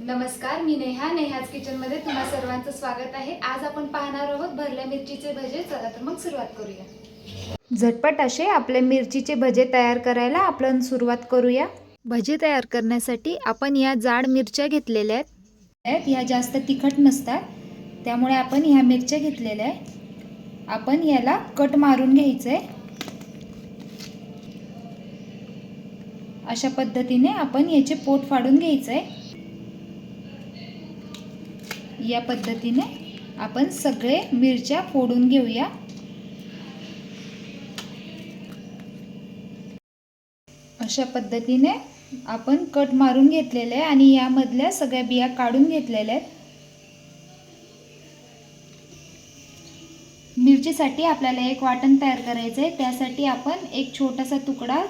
नमस्कार मी नेहा. नेहाज किचनमध्ये तुम्हा सर्वांचं स्वागत आहे. आज आपण पाहणार आहोत भरल्या मिरचीचे भजे. चला तर मग सुरुवात करूया. झटपट असे आपले मिरचीचे भजे तयार करायला आपण सुरुवात करूया. भजे तयार करण्यासाठी आपण या जाड मिरच्या घेतलेल्या आहेत. ह्या जास्त तिखट नसतात. त्यामुळे आपण ह्या मिरच्या घेतलेल्या आहे आपण याला कट मारून घ्यायचं आहे अशा पद्धतीने आपण याचे पोट फाडून घ्यायचं आहे या पद्धतीने आपण सगळे मिरच्या फोडून घेऊया. अशा पद्धतीने आपण कट मारून घेतलेले आहे आणि यामधल्या सगळ्या बिया काढून घेतलेल्या आहेत. मिरचीसाठी आपल्याला एक वाटण तयार करायचं आहे त्यासाठी आपण एक छोटासा तुकडा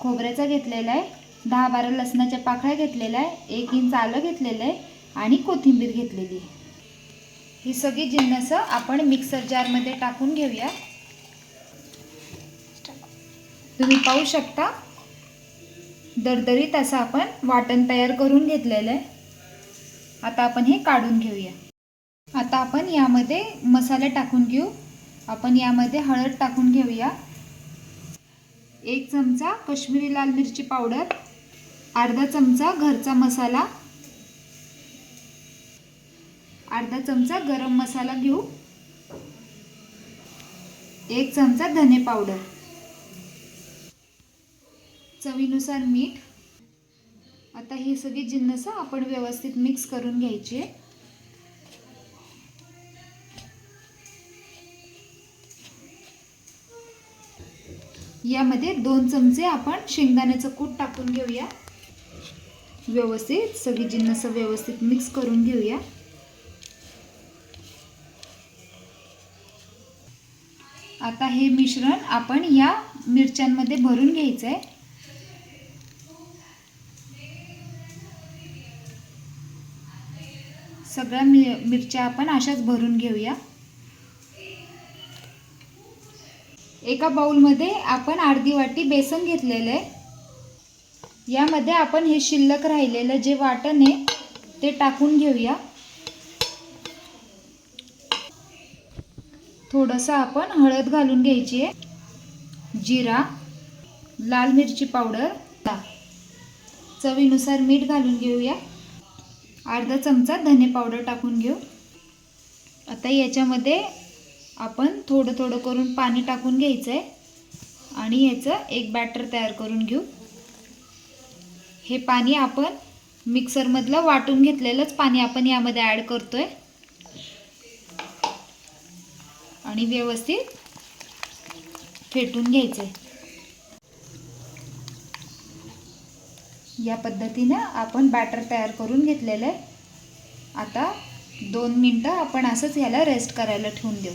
खोबऱ्याचा घेतलेला आहे. दहा बारा लसणाच्या पाकळ्या घेतलेल्या आहे. एक इंच आलं घेतलेलं आहे. आणि कोथिंबीर घेतलेली आहे. ही सगळी जिन्नसं आपण मिक्सर जारमध्ये टाकून घेऊया. तुम्ही पाहू शकता दरदरीत असं आपण वाटण तयार करून घेतलेलं आहे. आता आपण हे काढून घेऊया. आता आपण यामध्ये मसाले टाकून घेऊ. आपण यामध्ये हळद टाकून घेऊया. एक चमचा कश्मीरी लाल मिरची पावडर अर्धा चमचा घरचा मसाला अर्धा चमचा गरम मसाला घेऊ. एक चमचा धने पावडर. चवीनुसार मीठ. आता ही सगळी जिन्नस आपण व्यवस्थित मिक्स करून घ्यायची. यामध्ये दोन चमचे आपण शेंगदाण्याचं कूट टाकून घेऊया. व्यवस्थित सगळी जिन्नस व्यवस्थित मिक्स करून घेऊया. आता हे मिश्रण आपण या मिरच्यांमध्ये भरून घ्यायचं आहे सगळ्या मि मिरच्या आपण अशाच भरून घेऊया. एका बाउलमध्ये आपण अर्धी वाटी बेसन घेतलेलं आहे. यामध्ये आपण हे शिल्लक राहिलेलं जे वाटण आहे ते टाकून घेऊया. थोडंसं आपण हळद घालून घ्यायची आहे. जिरा लाल मिरची पावडर चवीनुसार मीठ घालून घेऊया. अर्धा चमचा धने पावडर टाकून घेऊ. आता याच्यामध्ये आपण थोडं थोडं करून पाणी टाकून घ्यायचं आहे आणि याचं एक बॅटर तयार करून घेऊ. हे पाणी आपण मिक्सरमधलं वाटून घेतलेलंच पाणी आपण यामध्ये ॲड करतो आहे आणि व्यवस्थित फेटून घ्यायचं. या पद्धतीनं आपण बॅटर तयार करून घेतलेलं आहे. आता दोन मिनटं आपण असंच ह्याला रेस्ट करायला ठेवून देऊ.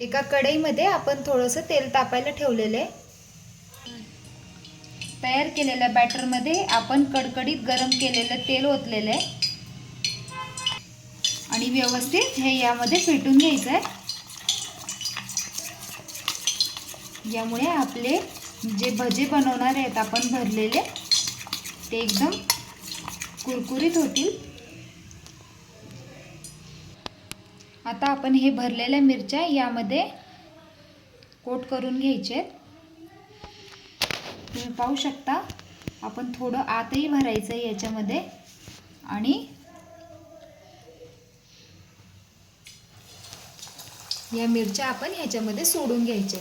एका कढईमध्ये आपण थोडंसं तेल तापायला ठेवलेलं आहे. तयार केलेल्या बॅटरमध्ये आपण कडकडीत गरम केलेलं तेल ओतलेलं आहे. आणि व्यवस्थित हे यामध्ये फेटून घ्यायचं आहे. यामुळे आपले जे भजे बनवणार आहेत आपण भरलेले ते एकदम कुरकुरीत होतील. आता आपण हे भरलेल्या मिरच्या यामध्ये कोट करून घ्यायचे आहेत. तुम्ही पाहू शकता आपण थोडं आतही भरायचं आहे याच्यामध्ये. आणि या मिरच्या आपण ह्याच्यामध्ये सोडून घ्यायच्या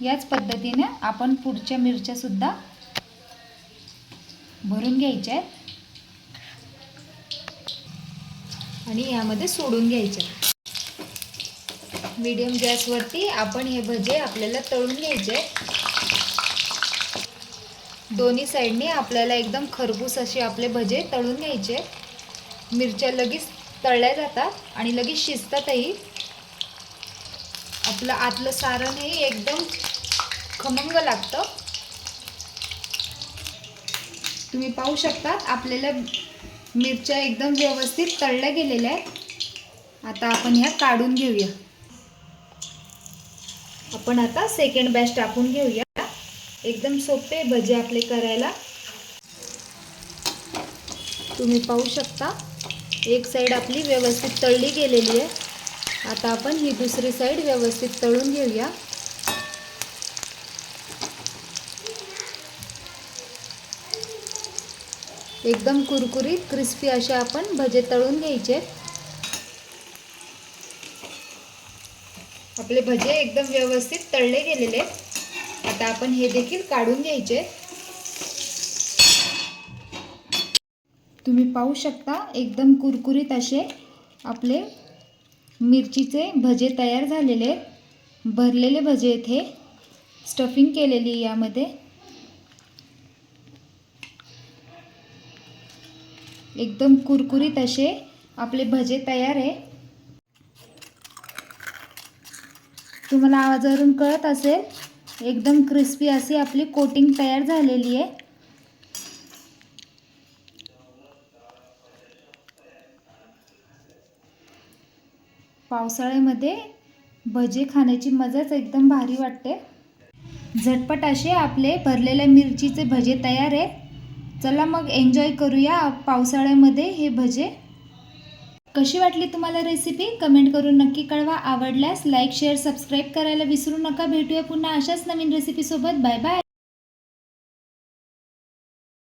याच पद्धतीने आपण पुढच्या मिरच्यासुद्धा भरून घ्यायच्या आहेत. आणि यामध्ये सोडून घ्यायच्या मीडियम गॅसवरती आपण हे भजे आपल्याला तळून घ्यायचे दोन्ही साईडने आपल्याला एकदम खरबूस असे आपले भजे तळून घ्यायचे मिरच्या लगेच तळल्या जातात आणि लगेच शिजतातही. आपलं आतलं सारण हे एकदम खमंग लागतं. तुम्ही पाहू शकतात आपल्याला मिरच्या एकदम व्यवस्थित तळल्या गेलेल्या आहेत. आता आपण ह्या काढून घेऊया. आपण आता सेकंड बॅच टाकून घेऊया. एकदम सोपे भजे आपले करायला. तुम्ही पाहू शकता एक साईड आपली व्यवस्थित तळली गेलेली आहे. आता आपण ही दुसरी साईड व्यवस्थित तळून घेऊया. एकदम कुरकुरीत क्रिस्पी असे आपण भजे तळून घ्यायचे आपले भजे एकदम व्यवस्थित तळले गेलेले आहेत. आता आपण हे देखील काढून घ्यायचे तुम्ही पाहू शकता एकदम कुरकुरीत असे आपले मिरचीचे भजे तयार झालेले आहेत. भरलेले भजे आहेत हे स्टफिंग केलेली यामध्ये. एकदम कुरकुरीत असे आपले भजे तयार आहे. तुम्हाला आवाजावरून कळत असेल एकदम क्रिस्पी अशी आपली कोटिंग तयार झालेली आहे. पावसाळ्यामध्ये भजे खाण्याची मजाच एकदम भारी वाटते. झटपट असे आपले भरलेल्या मिरचीचे भजे तयार आहेत. चला मग एन्जॉय करूया पावसाळ्यामध्ये हे भजे. कशी वाटली तुम्हाला रेसिपी कमेंट करून नक्की कळवा. आवडल्यास लाईक शेअर सबस्क्राईब करायला विसरू नका. भेटूया पुन्हा अशाच नवीन रेसिपीसोबत बाय बाय